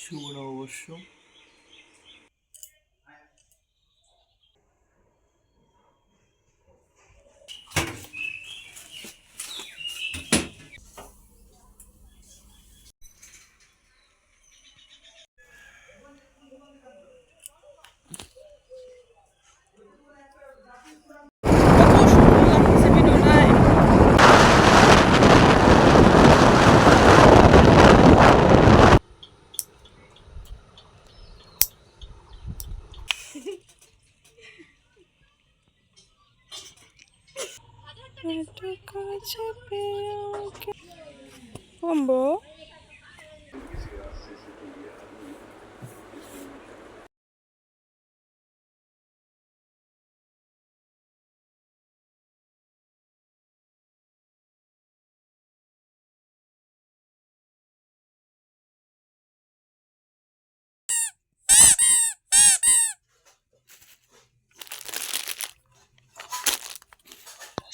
শুভরা অবশ্য। শুভ নববর্ষ Bombo.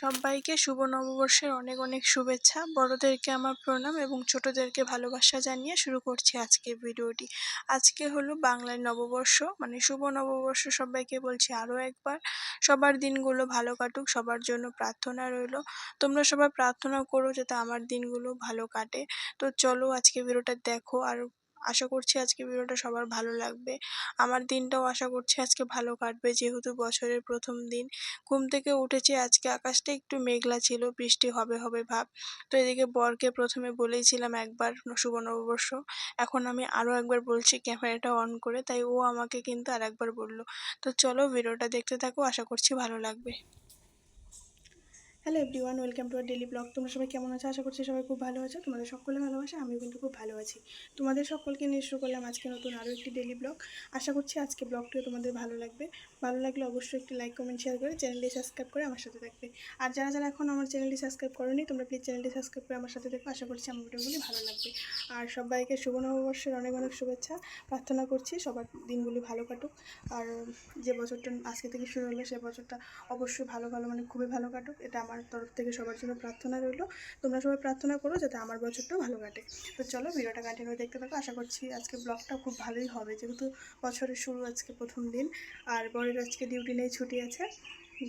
সবাইকে শুভ নববর্ষের অনেক অনেক শুভেচ্ছা। বড়দেরকে আমার প্রণাম এবং ছোটদেরকে ভালোবাসা জানিয়ে শুরু করছি আজকের ভিডিওটি। আজকে হলো বাংলার নববর্ষ মানে শুভ নববর্ষ সবাইকে বলছি আরও একবার। সবার দিনগুলো ভালো কাটুক, সবার জন্য প্রার্থনা রইল। তোমরা সবাই প্রার্থনা করো যাতে আমার দিনগুলো ভালো কাটে। তো চলো আজকে ভিডিওটা দেখো আর আশা করছি আজকে ভিডিওটা সবার ভালো লাগবে। আমার দিনটাও আশা করছি আজকে ভালো কাটবে, যেহেতু বছরের প্রথম দিন। ঘুম থেকে উঠেছি, আজকে আকাশটা একটু মেঘলা ছিল, বৃষ্টি হবে হবে ভাব। তো এদিকে বরকে প্রথমে বলেইছিলাম একবার শুভ নববর্ষ। এখন আমি আরও একবার বলছি, ক্যামেরাটা অন করে, তাই ও আমাকে কিন্তু আর একবার বলল। তো চলো ভিডিওটা দেখতে থাকো, আশা করছি ভালো লাগবে। Hello everyone welcome to our daily blog তোমরা সবাই কেমন আছো? আশা করছি সবাই খুব ভালো আছো। তোমাদের সকলে ভালোবাসে আমিও কিন্তু খুব ভালো আছি। তোমাদের সকলকে নিয়ে শুরু করলাম আজকে নতুন আরও একটি ডেলি ব্লগ আশা করছি আজকে ব্লগটিও তোমাদের ভালো লাগবে। ভালো লাগলে অবশ্যই একটি লাইক কমেন্ট শেয়ার করে চ্যানেলটি সাবস্ক্রাইব করে আমার সাথে থাকবে। আর যারা যারা এখন আমার চ্যানেলটি সাবস্ক্রাইব করোনি, তোমরা প্লিজ চ্যানেলটি সাবস্ক্রাইব করে আমার সাথে দেখো আশা করছি আমার ভিডিওগুলি ভালো লাগবে। আর সবাইকে শুভ নববর্ষের অনেক অনেক শুভেচ্ছা। প্রার্থনা করছি সবার দিনগুলি ভালো কাটুক। আর যে বছরটা আজকে থেকে শুরু হলো, সে বছরটা অবশ্যই ভালো ভালো মানে খুবই ভালো কাটুক। এটা আমার তরফ থেকে সবার জন্য প্রার্থনা রইল। তোমরা সবাই প্রার্থনা করো যাতে আমার বছরটাও ভালো কাটে। তো চলো ভিডিওটা কন্টিনিউ দেখতে থাকো। আশা করছি আজকে ব্লগটা খুব ভালোই হবে, যেহেতু বছরের শুরু আজকে প্রথম দিন আর বরের আজকে ডিউটি নেই, ছুটি আছে।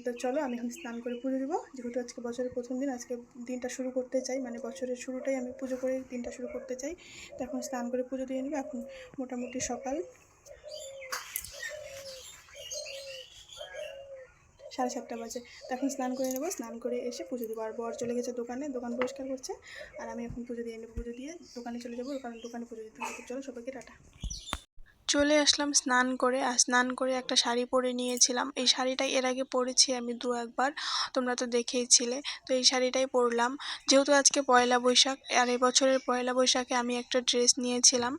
তো চলো আমি এখন স্নান করে পুজো দেবো। যেহেতু আজকে বছরের প্রথম দিন, আজকে দিনটা শুরু করতে চাই। মানে বছরের শুরুটাই আমি পুজো করে দিনটা শুরু করতে চাই। তো এখন স্নান করে পুজো দিয়ে নেব। এখন মোটামুটি সকাল। সাড়ে সাতটা বাজে। তো এখন স্নান করে নেব, স্নান করে এসে পুজো দেবো। আর বর চলে গেছে দোকানে, দোকান পরিষ্কার করছে। আর আমি এখন পুজো দিয়ে নেব, পুজো দিয়ে দোকানে চলে যাব। কারণ দোকানে পুজো দিতে হবে। চলো সবাইকে টাটা। চলে আসলাম স্নান করে, আর স্নান করে একটা শাড়ি পরে নিয়েছিলাম। এই শাড়িটা এর আগে পরেছি আমি দু একবার, তোমরা তো দেখেইছিলে। তো এই শাড়িটাই পরলাম। যেহেতু আজকে পয়লা বৈশাখ, আর এই বছরের পয়লা বৈশাখে আমি একটা ড্রেস নিয়েছিলাম,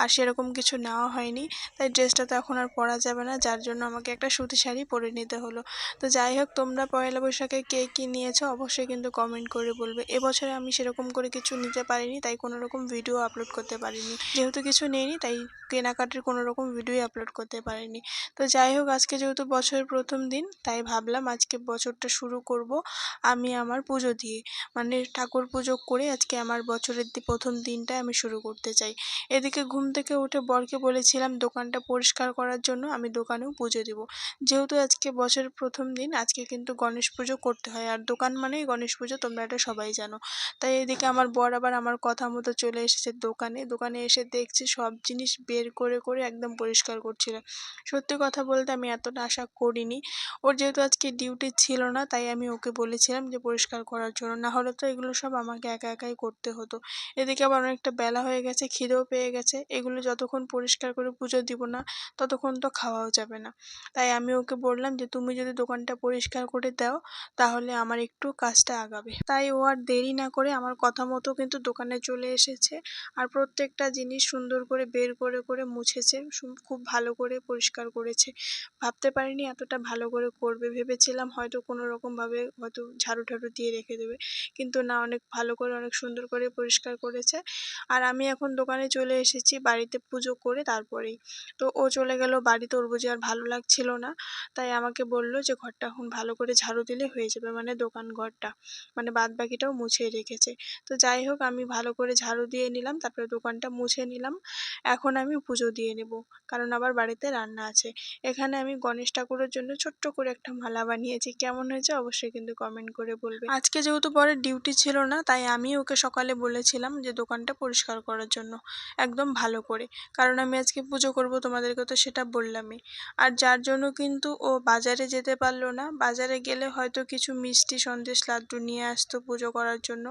আর সেরকম কিছু নেওয়া হয়নি। তাই ড্রেসটা তো এখন আর পরা যাবে না, যার জন্য আমাকে একটা সুতি শাড়ি পরে নিতে হলো। তো যাই হোক, তোমরা পয়লা বৈশাখে কে কী নিয়েছো অবশ্যই কিন্তু কমেন্ট করে বলবে। এবছরে আমি সেরকম করে কিছু নিতে পারিনি, তাই কোনো রকম ভিডিও আপলোড করতে পারিনি। যেহেতু কিছু নেইনি, তাই কেনাকাটার কোনো রকম ভিডিওই আপলোড করতে পারিনি। তো যাই হোক আজকে যেহেতু বছরের প্রথম দিন, তাই ভাবলাম আজকে বছরটা শুরু করব আমি আমার পুজো দিয়ে। মানে ঠাকুর পুজো করে আজকে আমার বছরের প্রথম দিনটা আমি শুরু করতে চাই। এদিকে ঘুম থেকে উঠে বরকে বলেছিলাম, দোকানটা পরিষ্কার করার জন্য আমি দোকানেও পুজো দেবো। যেহেতু আজকে বছরের প্রথম দিন, আজকে কিন্তু গণেশ পুজো করতে হয়। আর দোকান মানেই গণেশ পুজো, তোমরা এটা সবাই জানো। তাই এদিকে আমার বর আবার আমার কথা মতো চলে এসেছে দোকানে। দোকানে এসে দেখছি সব জিনিস বের করে করে একদম পরিষ্কার করছিল। সত্যি কথা বলতে আমি এতটা আশা করিনি। ওর যেহেতু আজকে ডিউটি ছিল না, তাই আমি ওকে বলেছিলাম যে পরিষ্কার করার জন্য। না হলে তো এগুলো সব আমাকে একা একাই করতে হতো। এদিকে আবার অনেকটা বেলা হয়ে গেছে, খিদেও পেয়ে গেছে। এগুলো যতক্ষণ পরিষ্কার করে পুজো দিব না, ততক্ষণ তো খাওয়াও যাবে না। তাই আমি ওকে বললাম যে, তুমি যদি দোকানটা পরিষ্কার করে দাও, তাহলে আমার একটু কাজটা আগাবে। তাই ও আর দেরি না করে আমার কথা মতো কিন্তু দোকানে চলে এসেছে। আর প্রত্যেকটা জিনিস সুন্দর করে, বের করে করে মুছেছে। খুব ভালো করে পরিষ্কার করেছে। ভাবতে পারিনি এতটা ভালো করে করবে। ভেবেছিলাম হয়তো কোনো রকমভাবে হয়তো ঝাড়ু ঠাড়ু দিয়ে রেখে দেবে। কিন্তু না, অনেক ভালো করে, অনেক সুন্দর করে পরিষ্কার করেছে। আর আমি এখন দোকানে চলে এসেছি বাড়িতে পুজো করে তারপরেই। তো ও চলে গেল বাড়িতে, ওর বুঝে আর ভালো লাগছিল না। তাই আমাকে বলল যে, ঘরটা এখন ভালো করে ঝাড়ু দিলে হয়ে যাবে। মানে দোকান ঘরটা মানে বাদ বাকিটাও মুছে রেখেছে। তো যাই হোক, আমি ভালো করে ঝাড়ু দিয়ে নিলাম, তারপরে দোকানটা মুছে নিলাম। এখন আমি পুজো দিয়ে নেব। কারণ আবার বাড়িতে রান্না আছে। এখানে আমি গণেশ ঠাকুরের জন্য ছোট্ট করে একটা মালা বানিয়েছি। কেমন হয়েছে অবশ্যই কিন্তু কমেন্ট করে বলবে। আজকে যেহেতু পরে ডিউটি ছিল না, তাই আমি ওকে সকালে বলেছিলাম যে দোকানটা পরিষ্কার করার জন্য, একদম ভালো করে। কারণ আমি আজকে পুজো করব, তোমাদেরকে তো সেটা বললামই। আর যার জন্য কিন্তু ও বাজারে যেতে পারল না। বাজারে গেলে হয়তো কিছু মিষ্টি সন্দেশ লাড্ডু নিয়ে আসতো পুজো করার জন্য।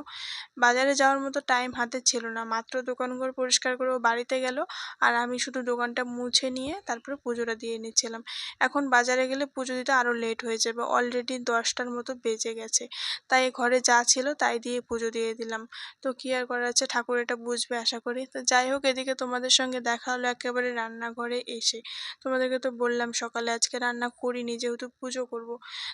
বাজারে যাওয়ার মতো টাইম হাতে ছিল না। মাত্র দোকানঘর পরিষ্কার করে ও বাড়িতে গেল। আর আমি শুধু দোকানটা মুছে নিয়ে তারপরে পুজোটা দিয়ে নিচ্ছিলাম। এখন বাজারে গেলে পুজো দিতে আরও লেট হয়ে যাবে অলরেডি দশটার মতো বেজে গেছে। তাই ঘরে যা ছিল তাই দিয়ে পুজো দিয়ে দিলাম। তো কী আর করার আছে? ঠাকুর এটা বুঝবে আশা করি। তো যাই হোক, এদিকে তোমাদের সঙ্গে দেখা হলো একেবারে রান্নাঘরে এসে। তোমাদেরকে তো বললাম, সকালে আজকে রান্না করিনি, যেহেতু পুজো করব।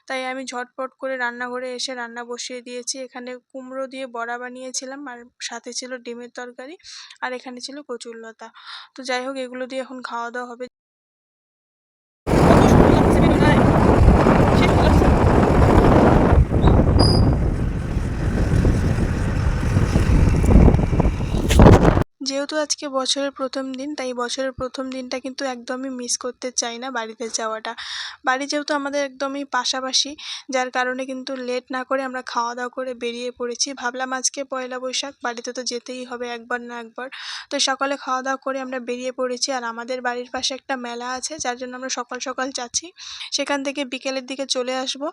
তাই আমি ঝটপট করে রান্নাঘরে এসে রান্না বসিয়ে দিয়েছি। এখানে কুমড়ো দিয়ে বড়া বানিয়েছিলাম, আর সাথে ছিল ডিমের তরকারি, আর এখানে ছিল কচুরলতা তো যাই হোক, এগুলো দিয়ে এখন খাওয়া দাওয়া হবে। যেহেতু আজকে বছরের প্রথম দিন, তাই বছরের প্রথম দিনটা কিন্তু একদমই মিস করতে চাই না বাড়িতে যাওয়াটা। বাড়ি যেহেতু আমাদের একদমই পাশাপাশি, যার কারণে কিন্তু লেট না করে আমরা খাওয়া দাওয়া করে বেরিয়ে পড়েছি। ভাবলাম আজকে পয়লা বৈশাখ, বাড়িতে তো যেতেই হবে একবার না একবার। তো সকালে খাওয়া দাওয়া করে আমরা বেরিয়ে পড়েছি আর আমাদের বাড়ির পাশে একটা মেলা আছে, যার জন্য আমরা সকাল সকাল যাচ্ছি। সেখান থেকে বিকেলের দিকে চলে আসব,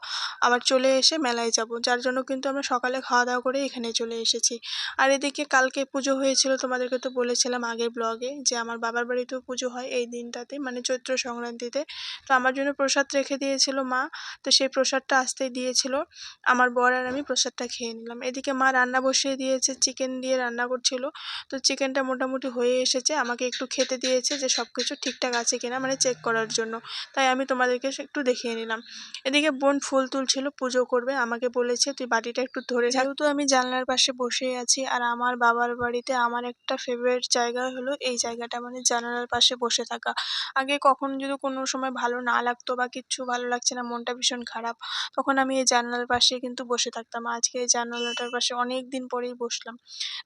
আবার চলে এসে মেলায় যাব, যার জন্য কিন্তু আমরা সকালে খাওয়া দাওয়া করে এখানে চলে এসেছি। আর এদিকে কালকে পুজো হয়েছিল তোমাদেরকে তো বলেছিলাম আগের ব্লগে যে আমার বাবার বাড়িতেও পুজো হয় এই দিনটাতে মানে চৈত্র সংক্রান্তিতে। তো আমার জন্য প্রসাদ রেখে দিয়েছিল মা, তো সেই প্রসাদটা আসতেই দিয়েছিল। আমার বর আর আমি প্রসাদটা খেয়ে নিলাম। এদিকে মা রান্না বসিয়ে দিয়েছে চিকেন দিয়ে রান্না করছিল। তো চিকেনটা মোটামুটি হয়ে এসেছে, আমাকে একটু খেতে দিয়েছে যে সব কিছু ঠিকঠাক আছে কিনা মানে চেক করার জন্য। তাই আমি তোমাদেরকে একটু দেখিয়ে নিলাম। এদিকে বোন ফুল তুলছিল, পুজো করবে, আমাকে বলেছে, তুই বাটিটা একটু ধরে যেহেতু আমি জানলার পাশে বসে আছি, আর আমার বাবার বাড়িতে আমার একটা ফেভারিট জায়গা হলো এই জায়গাটা মানে জানালার পাশে বসে থাকা। আগে কখন যদি কোনো সময় ভালো না লাগতো বা কিচ্ছু ভালো লাগছে না, মনটা ভীষণ খারাপ, তখন আমি এই জানালার পাশে কিন্তু বসে থাকতাম। আজকে এই জানালাটার পাশে অনেক দিন পরেই বসলাম।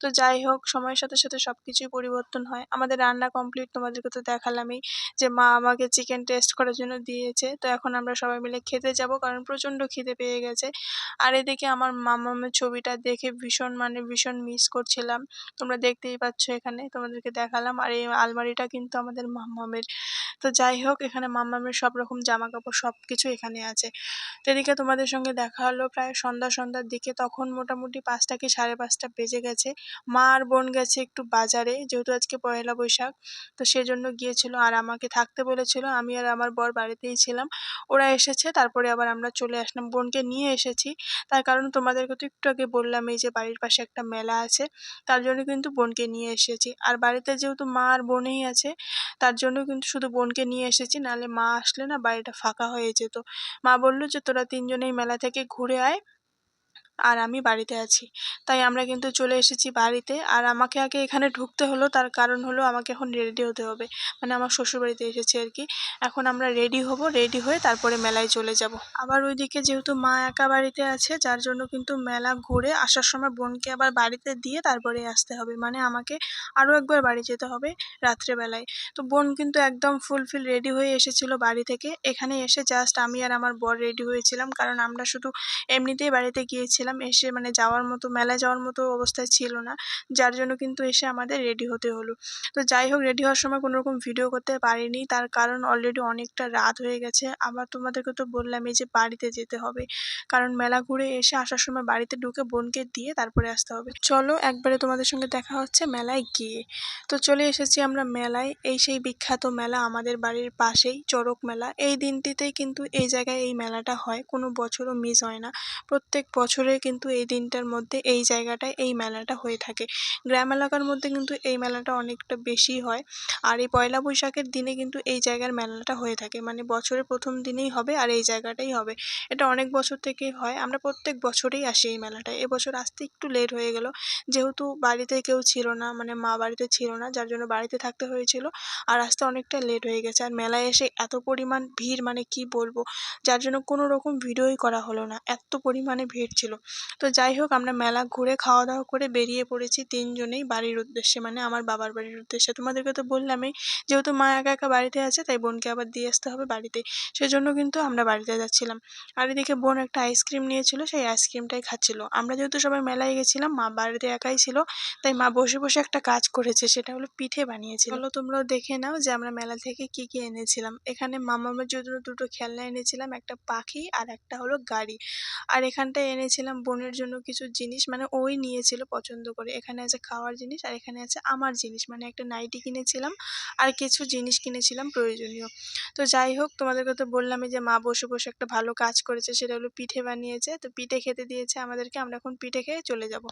তো যাই হোক, সময়ের সাথে সাথে সব কিছুই পরিবর্তন হয়। আমাদের রান্না কমপ্লিট তোমাদেরকে তো দেখালামই যে মা আমাকে চিকেন টেস্ট করার জন্য দিয়েছে। তো এখন আমরা সবাই মিলে খেতে যাব কারণ প্রচণ্ড খিদে পেয়ে গেছে। আর এদিকে আমার মামামের ছবিটা দেখে ভীষণ মানে ভীষণ মিস করছিলাম। তোমরা দেখতেই পাচ্ছ এখানে তোমাদেরকে দেখালাম। আর এই আলমারিটা কিন্তু আমাদের মাম্মামের। তো যাই হোক, এখানে মাম্মামের সব রকম জামা কাপড় সব কিছু এখানে আছে। তো এদিকে তোমাদের সঙ্গে দেখা হলো প্রায় সন্ধ্যা সন্ধ্যার দিকে। তখন মোটামুটি পাঁচটা কি সাড়ে পাঁচটা বেজে গেছে। মা আর বোন গেছে একটু বাজারে, যেহেতু আজকে পয়লা বৈশাখ। তো সেজন্য গিয়েছিল আর আমাকে থাকতে বলেছিল। আমি আর আমার বর বাড়িতেই ছিলাম। ওরা এসেছে, তারপরে আবার আমরা চলে আসলাম। বোনকে নিয়ে এসেছি। তার কারণ তোমাদেরকে তো একটু আগে বললাম, এই যে বাড়ির পাশে একটা মেলা আছে, তার জন্য কিন্তু বোনকে নিয়ে এসেছি। আর বাড়িতে যেহেতু মা আর বোনই আছে, তার জন্য কিন্তু শুধু বোনকে নিয়ে এসেছি, নাহলে মা আসলে না বাড়িটা ফাঁকা হয়ে যেত। মা বলল যে, তোরা তিনজনেই মেলা থেকে ঘুরে আয় আর আমি বাড়িতে আছি। তাই আমরা কিন্তু চলে এসেছি বাড়িতে। আর আমাকে আগে এখানে ঢুকতে হলো, তার কারণ হলো আমাকে এখন রেডি হতে হবে। মানে আমার শ্বশুরবাড়িতে এসেছি আর কি। এখন আমরা রেডি হব রেডি হয়ে তারপরে মেলায় চলে যাব। আবার ওইদিকে যেহেতু মা একা বাড়িতে আছে, যার জন্য কিন্তু মেলা ঘুরে আসার সময় বোনকে আবার বাড়িতে দিয়ে তারপরে আসতে হবে। মানে আমাকে আরও একবার বাড়ি যেতে হবে রাত্রেবেলায়। তো বোন কিন্তু একদম ফুলফিল রেডি হয়ে এসেছিল বাড়ি থেকে। এখানে এসে জাস্ট আমি আর আমার বর রেডি হয়েছিলাম, কারণ আমরা শুধু এমনিতেই বাড়িতে গিয়েছিলাম। এসে মানে যাওয়ার মতো, মেলায় যাওয়ার মতো অবস্থায় ছিল না। যার জন্য কিন্তু এসে আমাদের রেডি হতে হলো। তো যাই হোক রেডি হওয়ার সময় কোনো রকম ভিডিও করতে পারিনি। তার কারণ অলরেডি অনেকটা রাত হয়ে গেছে। আবার তোমাদেরকে তো বললামই যে বাড়িতে যেতে হবে। কারণ মেলা ঘুরে এসে আসার সময় বাড়িতে ঢুকে বোনকে দিয়ে তারপরে আসতে হবে। চলো, একবারে তোমাদের সঙ্গে দেখা হচ্ছে মেলায় গিয়ে। তো চলে এসেছি আমরা মেলায়। এই সেই বিখ্যাত মেলা আমাদের বাড়ির পাশেই, চড়ক মেলা। এই দিনটিতেই কিন্তু এই জায়গায় এই মেলাটা হয়। কোনো বছরও মিস হয় না। প্রত্যেক বছরে বছরে কিন্তু এই দিনটার মধ্যে এই জায়গাটায় এই মেলাটা হয়ে থাকে। গ্রাম এলাকার মধ্যে কিন্তু এই মেলাটা অনেকটা বেশি হয়। আর এই পয়লা বৈশাখের দিনে কিন্তু এই জায়গার মেলাটা হয়ে থাকে। মানে বছরের প্রথম দিনেই হবে আর এই জায়গাটাই হবে। এটা অনেক বছর থেকেই হয়। আমরা প্রত্যেক বছরেই আসি এই মেলাটায়। এবছর আসতে একটু লেট হয়ে গেল। যেহেতু বাড়িতে কেউ ছিল না মানে মা বাড়িতে ছিল না, যার জন্য বাড়িতে থাকতে হয়েছিল আর আসতে অনেকটা লেট হয়ে গেছে। আর মেলায় এসে এত পরিমাণ ভিড় মানে কি বলব? যার জন্য কোনো রকম ভিডিওই করা হলো না। এত পরিমাণে ভিড় ছিল। তো যাই হোক, আমরা মেলা ঘুরে খাওয়া দাওয়া করে বেরিয়ে পড়েছি তিনজনেই বাড়ির উদ্দেশ্যে। মানে আমার বাবার বাড়ির উদ্দেশ্যে। তোমাদেরকে তো বললামই, যেহেতু মা একা একা বাড়িতে আছে, তাই বোনকে আবার দিয়ে আসতে হবে বাড়িতে। সেজন্য কিন্তু আমরা বাড়িতে যাচ্ছিলাম। আর এদিকে বোন একটা আইসক্রিম নিয়েছিল, সেই আইসক্রিমটাই খাচ্ছিল। আমরা যেহেতু সবাই মেলায় গেছিলাম, মা বাড়িতে একাই ছিল, তাই মা বসে বসে একটা কাজ করেছে, সেটা হলো পিঠে বানিয়েছিল। চলো তোমরাও দেখে নাও যে আমরা মেলা থেকে কি কি এনেছিলাম। এখানে মামার জন্য দুটো খেলনা এনেছিলাম, একটা পাখি আর একটা হলো গাড়ি। আর এখানটায় এনেছিলাম বোনের জন্য কিছু জিনিস মানে ওই নিয়েছিল পছন্দ করে। এখানে আছে খাওয়ার জিনিস আর এখানে আছে আমার জিনিস। মানে একটা নাইটি কিনেছিলাম আর কিছু জিনিস কিনেছিলাম প্রয়োজনীয়। তো যাই হোক তোমাদেরকে তো বললামই যে মা বসে বসে একটা ভালো কাজ করেছে, সেটা হলো পিঠে বানিয়েছে। তো পিঠে খেতে দিয়েছে আমাদেরকে, আমরা এখন পিঠে খেয়ে চলে যাব।